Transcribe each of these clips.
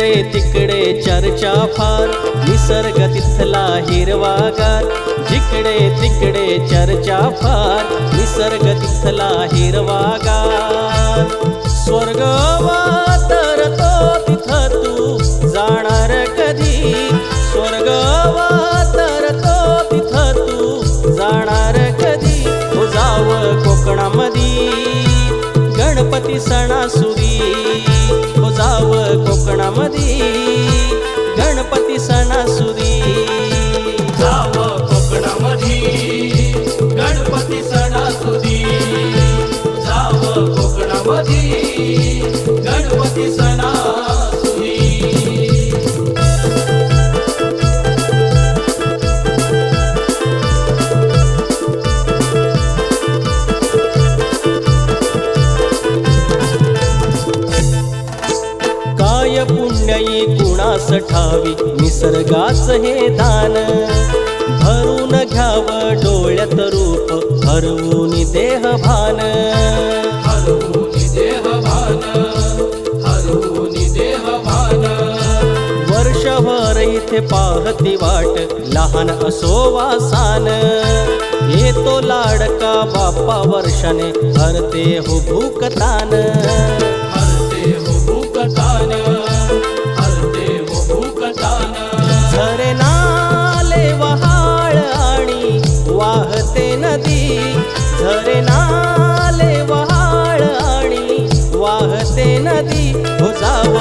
तिकडे चर्चा फार. निसर्ग तिथला हिरवागार. जिकडे तिकडे चर्चा फार. निसर्ग तिथला हिरवागार. स्वर्ग तर तो तिथ तू. जाणार कधी? स्वर्ग तर तो तिथ तू. जाणार कधी? हो जाव कोकणामधी गणपती सणासुदी पुण्यई कुणास ठावी निसर्गाच हे दान. भरून घ्याव डोळ्यात रूप हरवून देह भान. पाहती वाट लहान असो वासान येतो लाडका बाप्पा वर्षाने हरते हो भूकतान हरते हो भूकतान हरते हो भूकतान झरे नाले वहाळ आणि वाहते नदी. झरे नाले वहाळ आणि वाहते नदी. हो जाव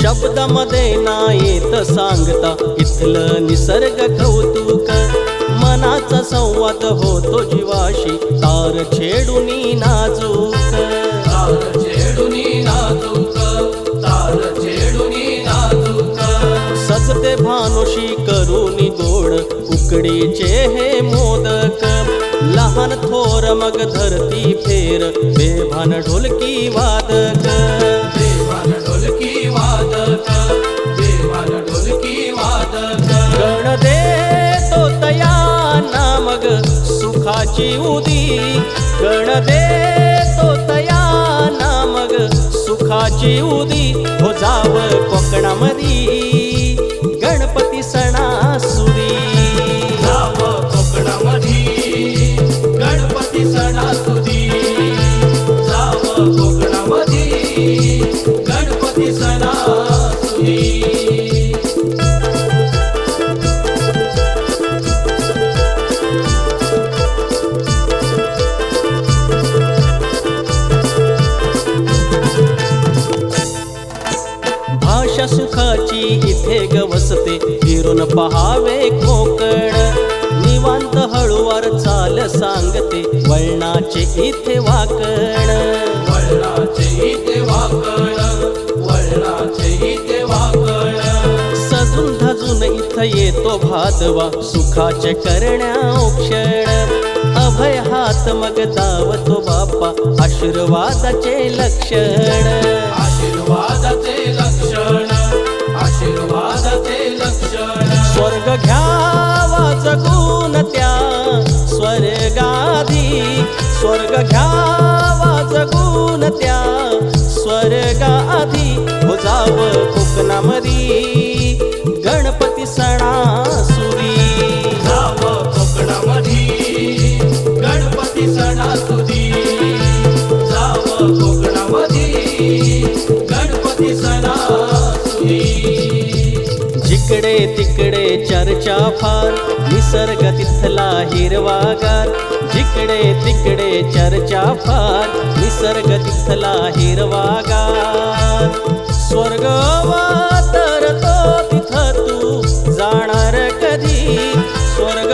शब्दामध्ये ना येत सांगता इथलं निसर्ग कौतुक. मनाचा संवाद होतो जीवाशी. तार छेडुनी नाजूक तार छेडुनी नाजूक तार छेडुनी नाजूक सजते भानुशी करुनी गोड. उकडीचे हे मोदक. लहान थोर मग धरती फेर. बेभान ढोलकी वादक. देवान ढोलकी वादक. सुखाची उदी. गण देतो तया मग सुखाची उदी. सुखाची इथे गवसते. फिरून पहावे कोकण. निवांत हळूवार चाल सांगते. वळणाचे इथे वाकण. वळणाचे इथे वाकण. वळणाचे इथे वाकण. सजून धजून इथं येतो भादवा. सुखाचे करण्या क्षण. अभय हात मग दावतो बाप्पा आशीर्वादाचे लक्षण. आशीर्वादाचे स्वर्ग घ्यावा जगून त्या. स्वर्गाधी आधी जाव कोकणामधी गणपती सणा इकडे तिकडे चर्चा फार. निसर्ग तिथला हिरवागार. जिकडे तिकडे चर्चा फार. निसर्ग तिथला हिरवागार. स्वर्ग तर तो तिथ तू जाणार कधी? स्वर्ग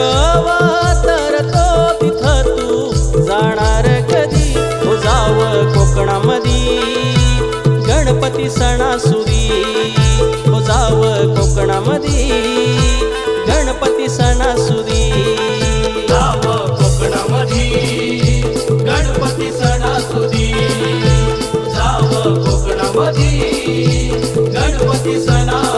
जाव कोकणामध्ये गणपती सणासुदी